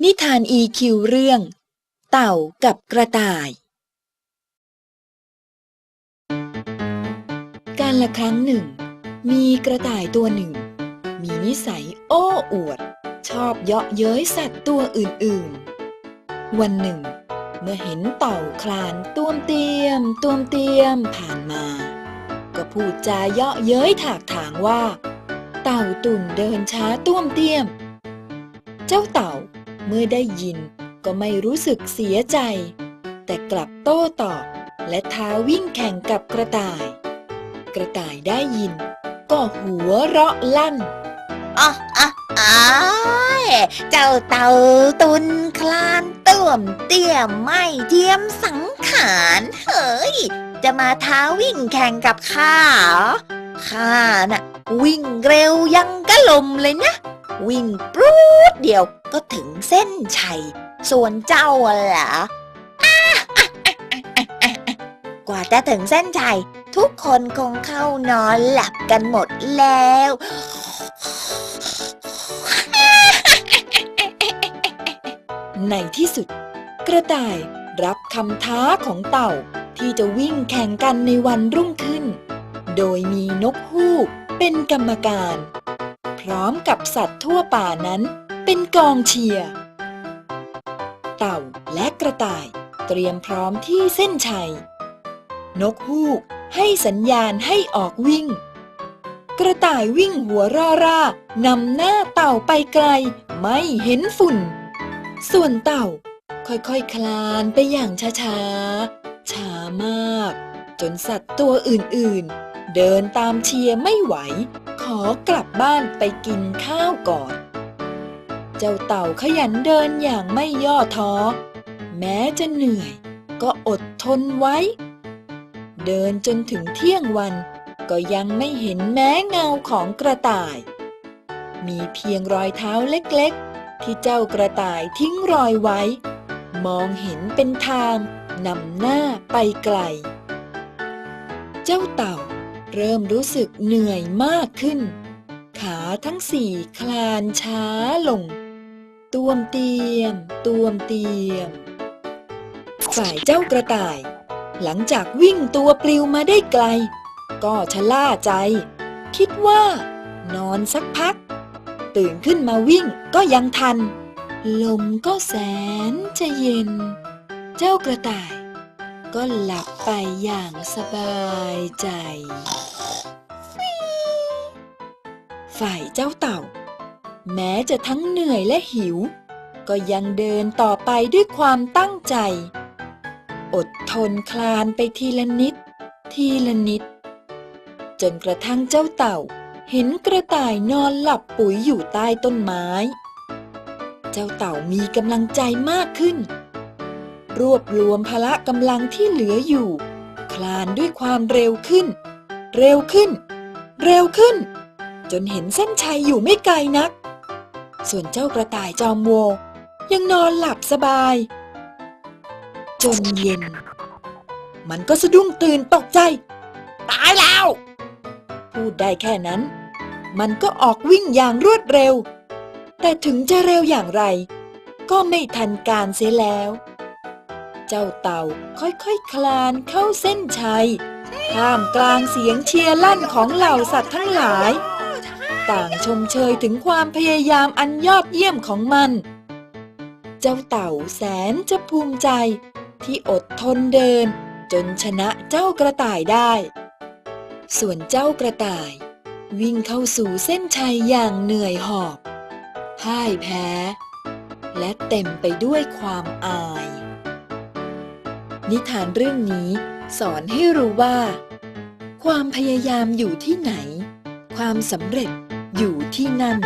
นิทาน EQ เรื่อง เต่ากับกระต่าย การละครั้งหนึ่ง มีกระต่ายตัวหนึ่ง มีนิสัยโอ้อวด ชอบเยาะเย้ยสัตว์ตัวอื่นๆ วันหนึ่ง เมื่อเห็นเต่าคลานต้วมเตียมต้วมเตียมผ่านมา ก็พูดจาเยาะเย้ยถากถางว่า เต่าตุ่นเดินช้าต้วมเตียม เจ้าเต่า เมื่อได้ยินก็ไม่รู้สึกเสียใจ แต่กลับโต้ตอบ และท้าวิ่งแข่งกับกระต่าย กระต่ายได้ยิน ก็หัวเราะลั่นอ๋ออ๋ออ๋อเจ้าเต่าตุนคลานเตื่อมเตี้ยมไม่เทียมสังขารเฮ้ย จะมาท้าวิ่งแข่งกับข้าเหรอข้าน่ะ วิ่งเร็วยังกะลมเลยนะ วิ่งปรู ดเดียวก็ถึงเส้นชัย ส่วนเจ้าอะล่ะอะอะอะอะอะอะอะกว่าจะถึงเส้นชัย ทุกคนคงเข้านอนหลับกันหมดแล้ว ในที่สุด กระต่ายรับคำท้าของเต่าที่จะวิ่งแข่งกันในวันรุ่งขึ้น โดยมีนกฮูกเป็นกรรมการ พร้อมกับสัตว์ทั่วป่านั้น เป็นกองเชียร์ เต่าและกระต่ายเตรียมพร้อมที่เส้นชัย นกฮูกให้สัญญาณให้ออกวิ่ง กระต่ายวิ่งหัวร่าร่านำหน้าเต่าไปไกล ไม่เห็นฝุ่น ส่วนเต่าค่อยๆคคลานไปอย่างช้าๆ ช้ามาก จนสัตว์ตัวอื่นๆ เดินตามเชียร์ไม่ไหว ขอกลับบ้านไปกินข้าวก่อน เจ้าเต่าขยันเดินอย่างไม่ย่อท้อ แม้จะเหนื่อย ก็อดทนไว้ เดินจนถึงเที่ยงวัน ก็ยังไม่เห็นแม้เงาของกระต่าย มีเพียงรอยเท้าเล็กๆ ที่เจ้ากระต่ายทิ้งรอยไว้ มองเห็นเป็นทางนำหน้าไปไกล เจ้าเต่าเริ่มรู้สึกเหนื่อยมากขึ้นขาทั้งสี่คลานช้าลง ต้วมเตียมต้วมเตียม ฝ่ายเจ้ากระต่าย หลังจากวิ่งตัวปลิวมาได้ไกล ก็ชะล่าใจ คิดว่า นอนสักพัก ตื่นขึ้นมาวิ่งก็ยังทัน ลมก็แสนจะเย็น เจ้ากระต่าย ก็หลับไปอย่างสบายใจ ฝ่ายเจ้าเต่า แม้จะทั้งเหนื่อยและหิว ก็ยังเดินต่อไปด้วยความตั้งใจ อดทนคลานไปทีละนิด ทีละนิด จนกระทั่งเจ้าเต่า เห็นกระต่ายนอนหลับปุ๋ยอยู่ใต้ต้นไม้ เจ้าเต่ามีกำลังใจมากขึ้น รวบรวมพละกำลังที่เหลืออยู่ คลานด้วยความเร็วขึ้น เร็วขึ้น เร็วขึ้นจนเห็นเส้นชัยอยู่ไม่ไกลนัก ส่วนเจ้ากระต่ายจอมโวยังนอนหลับสบาย จนเย็น มันก็สะดุ้งตื่นตกใจ ตายแล้ว พูดได้แค่นั้น มันก็ออกวิ่งอย่างรวดเร็ว แต่ถึงจะเร็วอย่างไร ก็ไม่ทันการเสียแล้ว เจ้าเต่าค่อยๆคคลานเข้าเส้นชัยท่ามกลางเสียงเชียร์ลั่นของเหล่าสัตว์ทั้งหลาย ต่างชมเชยถึงความพยายามอันยอดเยี่ยมของมัน เจ้าเต่าแสนจะภูมิใจ ที่อดทนเดิน จนชนะเจ้ากระต่ายได้ ส่วนเจ้ากระต่าย วิ่งเข้าสู่เส้นชัยอย่างเหนื่อยหอบพ่ายแพ้ และเต็มไปด้วยความอาย นิทานเรื่องนี้สอนให้รู้ว่า ความพยายามอยู่ที่ไหน ความสำเร็จ อยู่ที่นั่น